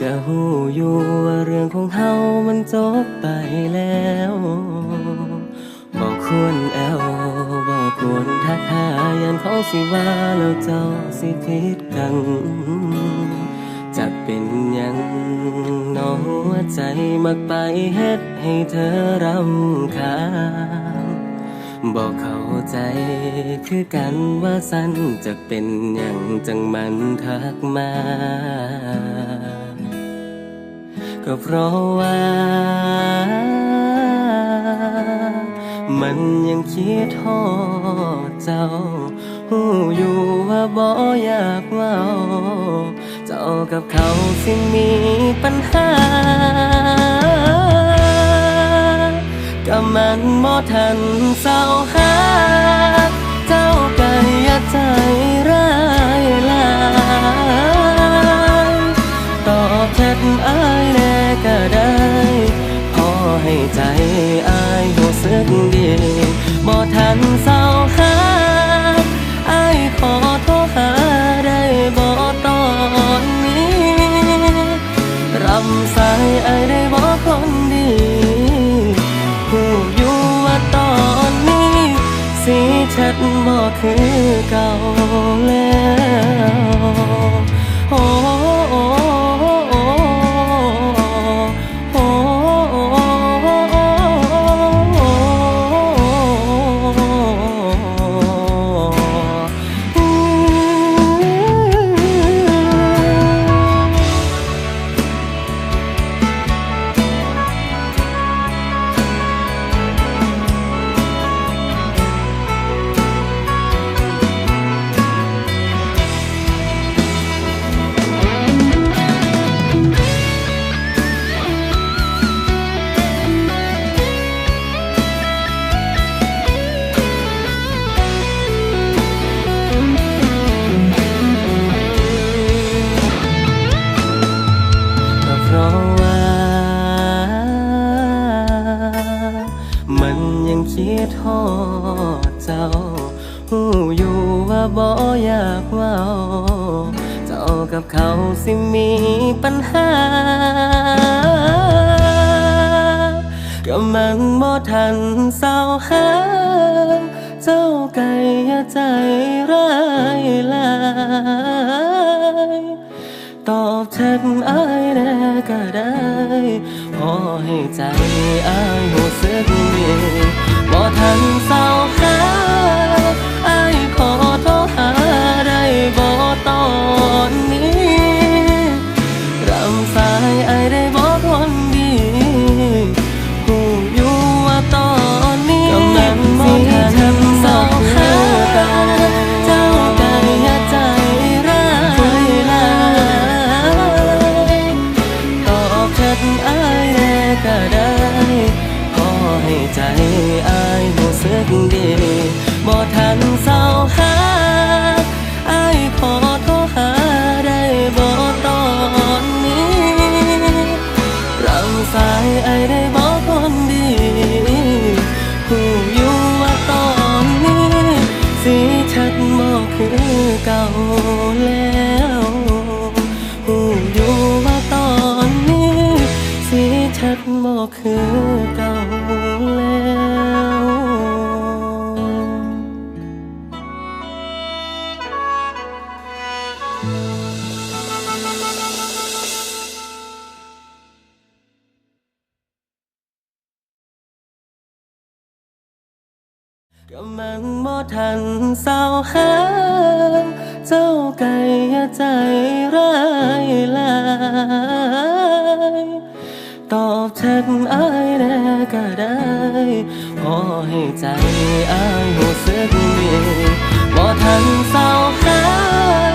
กะหูอยู่ว่าเรื่องของเฮามันจบไปแล้วบอกควรแอวบอกควรทักหายันเขาสิว่าแล้วเจ้าสิผิดกันจะเป็นยังน้องหัวใจมักไปเฮ็ดให้เธอรำคาญบอกเข้าใจคือกันว่าสั้นจะเป็นอย่างจังมันทักมา ก็เพราะว่า มันยังคิดทอดเจ้าหูอยู่ว่าบ่อยากเว่าเจ้ากับเขาสิมีปัญหาก็มันบ่ทันเศร้าหา ตอนนี้ สีชัดบอกคือเก่าแล้วโอ้ ดทอดเจ้าหูอยู่ว่าบ่อยากเว่าเจ้ากับเขาสิมีปัญหา ก็มันบ่ทันเศร้าหา เจ้าไก่ยใจร้ายลายตอบแชทอายแน่ก็ได้ พอให้ใจอาย ให้ใจอายรู้สึกดีบ่ทันเศร้าหาอายขอโทรหาได้บ่ตอนนี้รังสายไอายได้บอกคนดีผู้อยู่ว่าตอนนี้ สีชัดบอกคือเก่าแล้วผู้อยู่ว่าตอนนี้ สีชัดบอกคือเก่า ก็มันบ่ทันเศร้าหา เจ้าไก่ยใจร้ายลาย ตอบแชทอายแน่ก็ได้พอให้ใจอายหูสึกดีบ่ทันเศร้าขอโทรหา